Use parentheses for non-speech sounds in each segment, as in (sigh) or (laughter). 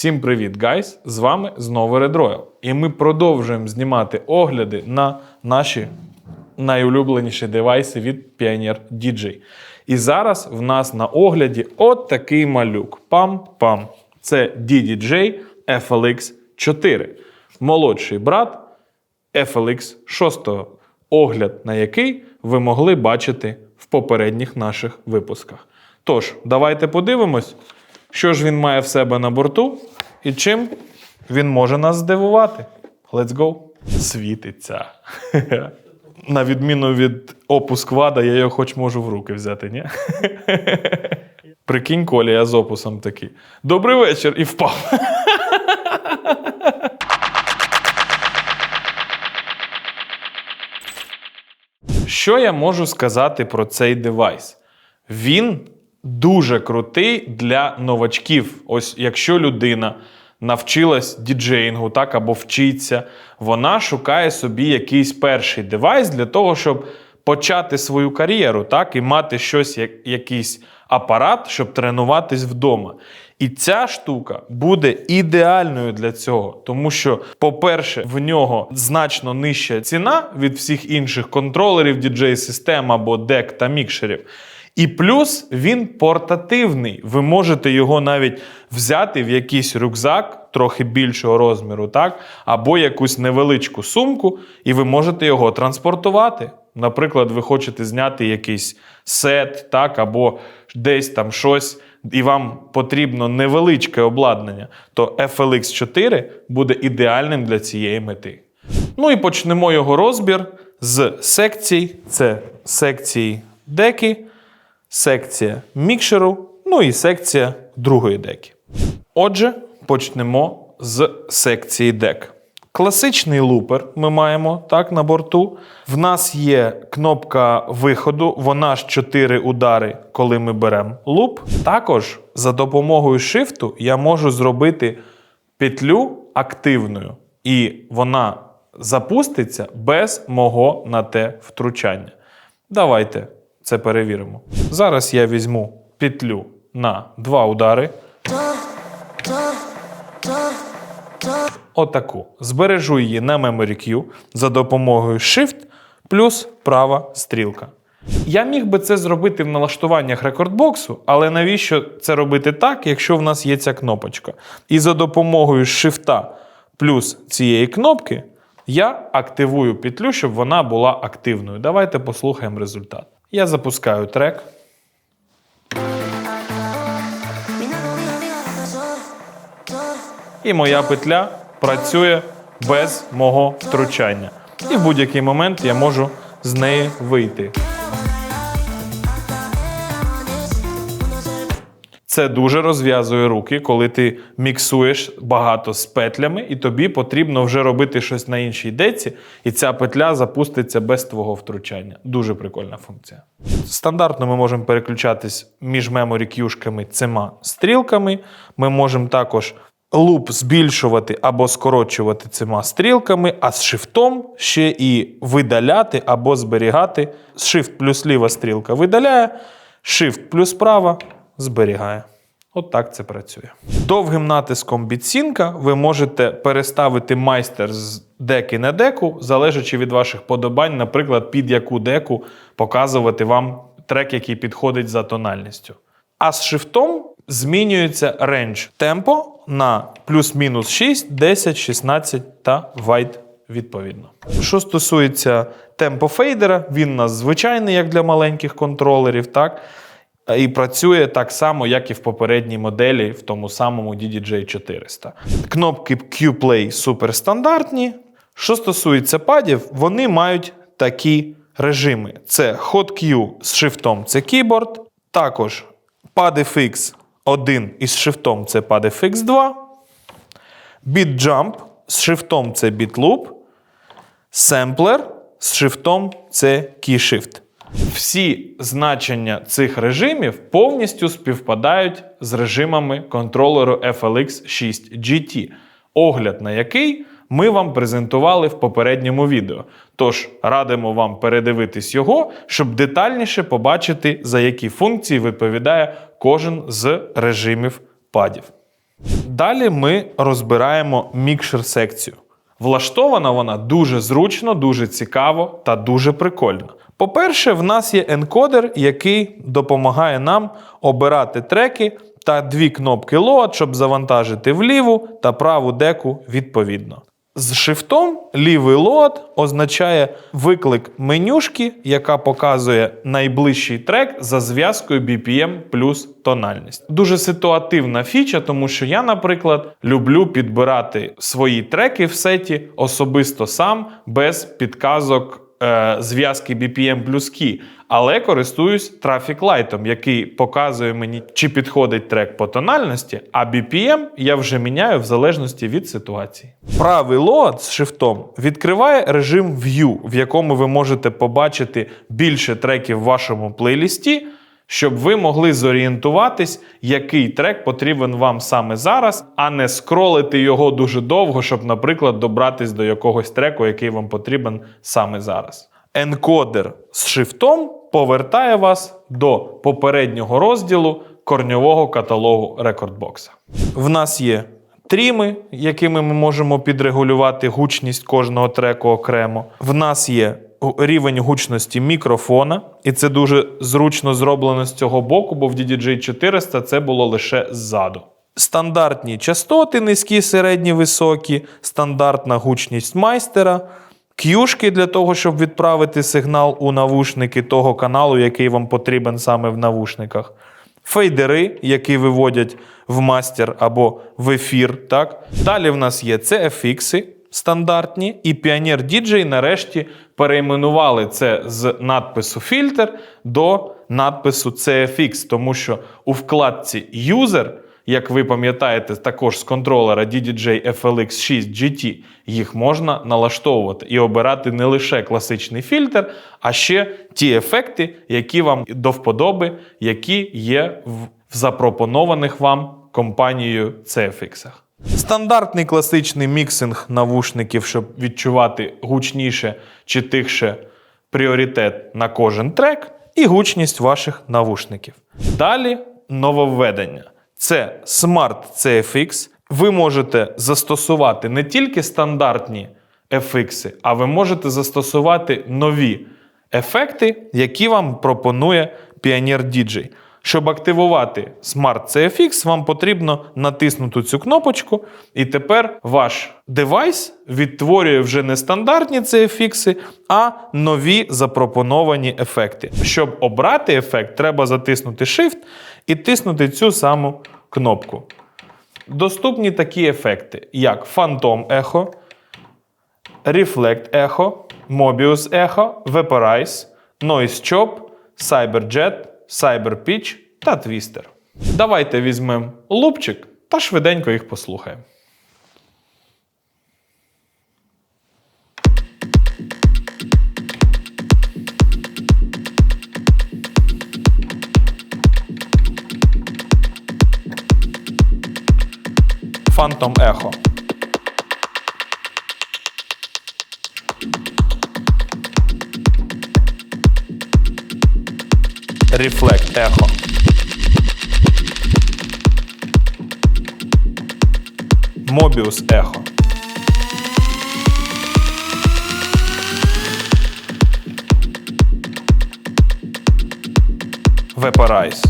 Всім привіт, гайс! З вами знову Red Royal. І ми продовжуємо знімати огляди на наші найулюбленіші девайси від Pioneer DJ. І зараз в нас на огляді от такий малюк. Пам-пам. Це DDJ FLX 4. Молодший брат FLX 6, огляд на який ви могли бачити в попередніх наших випусках. Тож, давайте подивимось, що ж він має в себе на борту і чим він може нас здивувати. Let's go! Світиться. (laughs) На відміну від опуск вада, я його хоч можу в руки взяти, ні? (laughs) Прикинь, Коля, я з опусом такий. Добрий вечір і впав. (laughs) Що я можу сказати про цей девайс? Він дуже крутий для новачків. Ось якщо людина навчилась діджеїнгу, так або вчиться, вона шукає собі якийсь перший девайс для того, щоб почати свою кар'єру, так, і мати щось, як, якийсь апарат, щоб тренуватись вдома. І ця штука буде ідеальною для цього, тому що, по-перше, в нього значно нижча ціна від всіх інших контролерів, діджей-систем або дек та мікшерів. І плюс він портативний. Ви можете його навіть взяти в якийсь рюкзак трохи більшого розміру, так? або якусь невеличку сумку, і ви можете його транспортувати. Наприклад, ви хочете зняти якийсь сет, так, або десь там щось, і вам потрібно невеличке обладнання, то FLX 4 буде ідеальним для цієї мети. Ну і почнемо його розбір з секцій. Це секції деки, секція мікшеру, ну і секція другої деки. Отже, почнемо з секції дек. Класичний лупер ми маємо так на борту. В нас є кнопка виходу, вона ж 4 удари, коли ми беремо луп. Також за допомогою шифту я можу зробити петлю активною, і вона запуститься без мого на те втручання. Давайте це перевіримо. Зараз я візьму петлю на два удари. Отаку. Збережу її на Memory Q за допомогою Shift плюс права стрілка. Я міг би це зробити в налаштуваннях рекордбоксу, але навіщо це робити так, якщо в нас є ця кнопочка? І за допомогою Shift плюс цієї кнопки я активую петлю, щоб вона була активною. Давайте послухаємо результат. Я запускаю трек. І моя петля працює без мого втручання. І в будь-який момент я можу з неї вийти. Це дуже розв'язує руки, коли ти міксуєш багато з петлями, і тобі потрібно вже робити щось на іншій деці, і ця петля запуститься без твого втручання. Дуже прикольна функція. Стандартно ми можемо переключатись між меморі кюшками цими стрілками. Ми можемо також луп збільшувати або скорочувати цими стрілками, а з шифтом ще і видаляти або зберігати. Shift плюс ліва стрілка видаляє, Shift плюс права зберігає. От так це працює. Довгим натиском бітсінка ви можете переставити майстер з деки на деку, залежачи від ваших подобань, наприклад, під яку деку показувати вам трек, який підходить за тональністю. А з шифтом змінюється рендж темпо на плюс-мінус 6, 10, 16 та вайт відповідно. Що стосується темпофейдера, він у нас звичайний, як для маленьких контролерів, так? І працює так само, як і в попередній моделі, в тому самому DDJ 400. Кнопки Q-Play суперстандартні. Що стосується падів, вони мають такі режими: це Hot Q з шифтом це keyboard, також PadFX 1 із шифтом це PadFX 2, BitJump з шифтом це BitLoop, Sampler з шифтом це KeyShift. Всі значення цих режимів повністю співпадають з режимами контролеру FLX 6 GT, огляд на який ми вам презентували в попередньому відео. Тож радимо вам передивитись його, щоб детальніше побачити, за які функції відповідає кожен з режимів падів. Далі ми розбираємо мікшер секцію. Влаштована вона дуже зручно, дуже цікаво та дуже прикольно. По-перше, в нас є енкодер, який допомагає нам обирати треки та дві кнопки Load, щоб завантажити в ліву та праву деку відповідно. З шифтом лівий лот означає виклик менюшки, яка показує найближчий трек за зв'язкою BPM плюс тональність. Дуже ситуативна фіча, тому що я, наприклад, люблю підбирати свої треки в сеті особисто сам без підказок е, зв'язки BPM плюс Key, але користуюсь Light, який показує мені, чи підходить трек по тональності, а BPM я вже міняю в залежності від ситуації. Правий лоад з шифтом відкриває режим View, в якому ви можете побачити більше треків в вашому плейлісті. Щоб ви могли зорієнтуватись, який трек потрібен вам саме зараз, а не скролити його дуже довго, щоб, наприклад, добратись до якогось треку, який вам потрібен саме зараз. Енкодер з шифтом повертає вас до попереднього розділу корньового каталогу рекордбокса. В нас є тріми, якими ми можемо підрегулювати гучність кожного треку окремо. В нас є рівень гучності мікрофона, і це дуже зручно зроблено з цього боку, бо в DDJ 400 це було лише ззаду. Стандартні частоти, низькі, середні, високі, стандартна гучність майстера, к'юшки для того, щоб відправити сигнал у навушники того каналу, який вам потрібен саме в навушниках. Фейдери, які виводять в мастер або в ефір. Так? Далі в нас є CFX стандартні, і Pioneer DJ нарешті перейменували це з надпису фільтр до надпису CFX, тому що у вкладці User, як ви пам'ятаєте, також з контролера DDJ FLX 6 GT, їх можна налаштовувати і обирати не лише класичний фільтр, а ще ті ефекти, які вам до вподоби, які є в запропонованих вам компанією CFX. Стандартний класичний міксинг навушників, щоб відчувати гучніше чи тихше пріоритет на кожен трек, і гучність ваших навушників. Далі нововведення. Це Smart CFX. Ви можете застосувати не тільки стандартні FX, а ви можете застосувати нові ефекти, які вам пропонує Pioneer DJ. Щоб активувати Smart CFX, вам потрібно натиснути цю кнопочку, і тепер ваш девайс відтворює вже не стандартні CFX, а нові запропоновані ефекти. Щоб обрати ефект, треба затиснути Shift і тиснути цю саму кнопку. Доступні такі ефекти, як Phantom Echo, Reflect Echo, Mobius Echo, Vaporize, Noise Chop, CyberJet. Cyberpitch та Twister. Давайте візьмемо лупчик та швиденько їх послухаємо. Phantom Echo. Reflect Echo. Mobius Echo. Vaporize.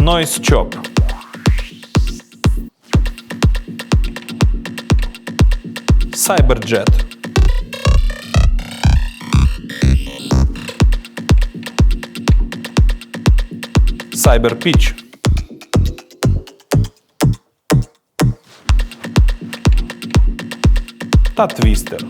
Noise Chop. CyberJet. CyberPitch. Та Twister.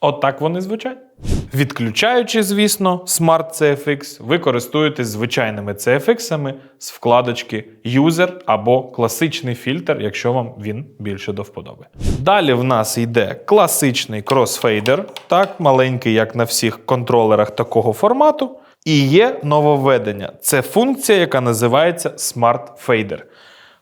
Отак вони звучать. Відключаючи, звісно, Smart CFX, ви користуєтесь звичайними CFX з вкладочки User або класичний фільтр, якщо вам він більше до вподоби. Далі в нас йде класичний кросфейдер, так, маленький, як на всіх контролерах такого формату. І є нововведення. Це функція, яка називається Smart Fader.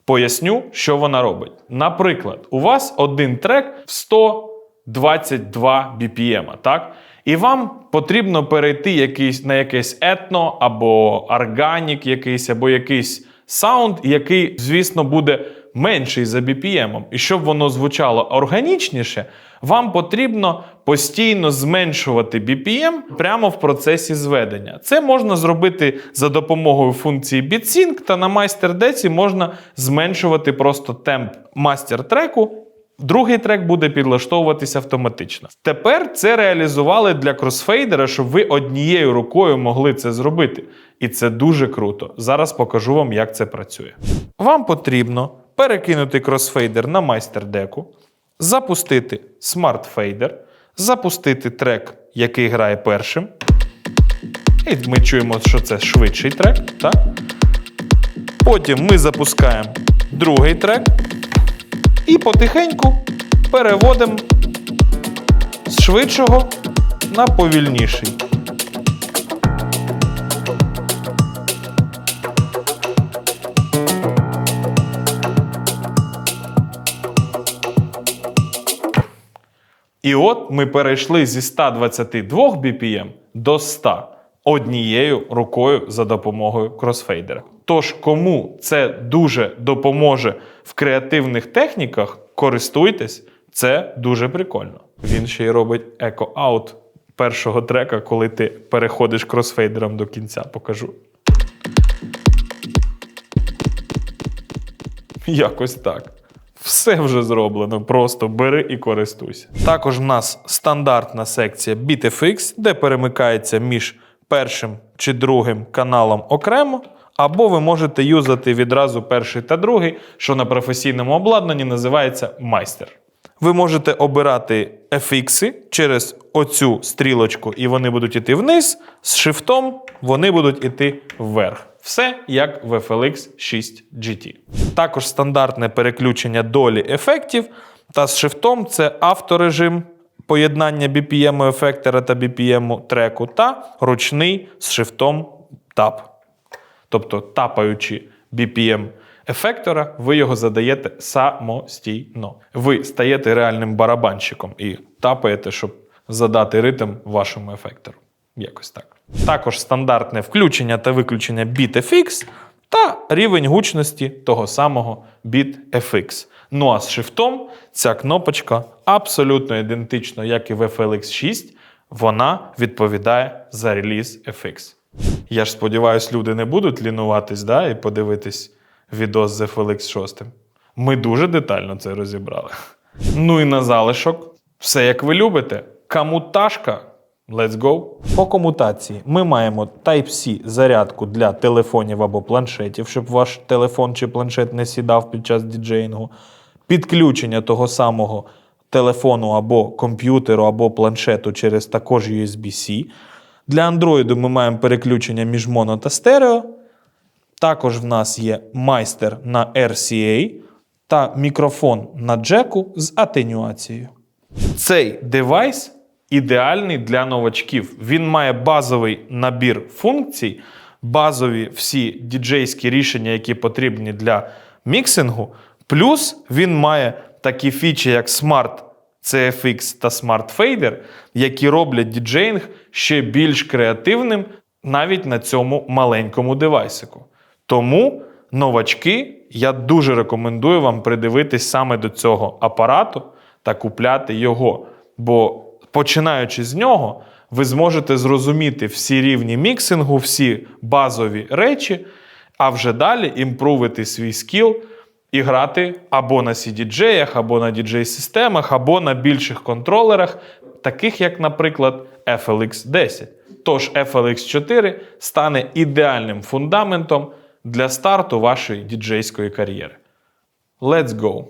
Поясню, що вона робить. Наприклад, у вас один трек в 122 BPM, так? І вам потрібно перейти якийсь, на якесь етно або органік якийсь, або якийсь саунд, який, звісно, буде менший за BPM. І щоб воно звучало органічніше, вам потрібно постійно зменшувати BPM прямо в процесі зведення. Це можна зробити за допомогою функції BitSync, та на майстер-деці можна зменшувати просто темп мастер-треку. Другий трек буде підлаштовуватися автоматично. Тепер це реалізували для кросфейдера, щоб ви однією рукою могли це зробити. І це дуже круто. Зараз покажу вам, як це працює. Вам потрібно перекинути кросфейдер на майстер-деку, запустити смарт-фейдер, запустити трек, який грає першим. І ми чуємо, що це швидший трек. Так? Потім ми запускаємо другий трек. І потихеньку переводимо з швидшого на повільніший. І от ми перейшли зі 122 BPM до 100 однією рукою за допомогою кросфейдера. Тож, кому це дуже допоможе в креативних техніках, користуйтесь, це дуже прикольно. Він ще й робить еко-аут першого трека, коли ти переходиш кросфейдером до кінця. Покажу. Якось так. Все вже зроблено, просто бери і користуйся. Також в нас стандартна секція BitFX, де перемикається між першим чи другим каналом окремо, або ви можете юзати відразу перший та другий, що на професійному обладнанні називається майстер. Ви можете обирати FX через оцю стрілочку, і вони будуть йти вниз, з шифтом вони будуть йти вверх. Все як в FLX 6 GT. Також стандартне переключення долі ефектів. Та з шифтом це авторежим поєднання BPM ефектора та BPM треку, та ручний з шифтом тап. Тобто, тапаючи BPM ефектора, ви його задаєте самостійно. Ви стаєте реальним барабанщиком і тапаєте, щоб задати ритм вашому ефектору. Якось так. Також стандартне включення та виключення BitFX та рівень гучності того самого BitFX. Ну а з шифтом ця кнопочка абсолютно ідентично, як і в FLX 6, вона відповідає за реліз FX. Я ж сподіваюся, люди не будуть лінуватись да, і подивитись відос з FLX 6. Ми дуже детально це розібрали. Ну і на залишок, все як ви любите. Камуташка. Let's go! По комутації ми маємо Type-C зарядку для телефонів або планшетів, щоб ваш телефон чи планшет не сідав під час діджеїнгу. Підключення того самого телефону або комп'ютеру, або планшету через також USB-C. Для Android ми маємо переключення між моно та стерео. Також в нас є майстер на RCA та мікрофон на джеку з атенюацією. Цей девайс ідеальний для новачків. Він має базовий набір функцій, базові всі діджейські рішення, які потрібні для міксингу. Плюс він має такі фічі, як Smart CFX та Smart Fader, які роблять діджеїнг ще більш креативним навіть на цьому маленькому девайсику. Тому новачки, я дуже рекомендую вам придивитись саме до цього апарату та купляти його. Бо починаючи з нього, ви зможете зрозуміти всі рівні міксингу, всі базові речі, а вже далі імпрувити свій скіл і грати або на CDJ, або на DJ-системах, або на більших контролерах, таких як, наприклад, FLX 10. Тож FLX 4 стане ідеальним фундаментом для старту вашої діджейської кар'єри. Let's go!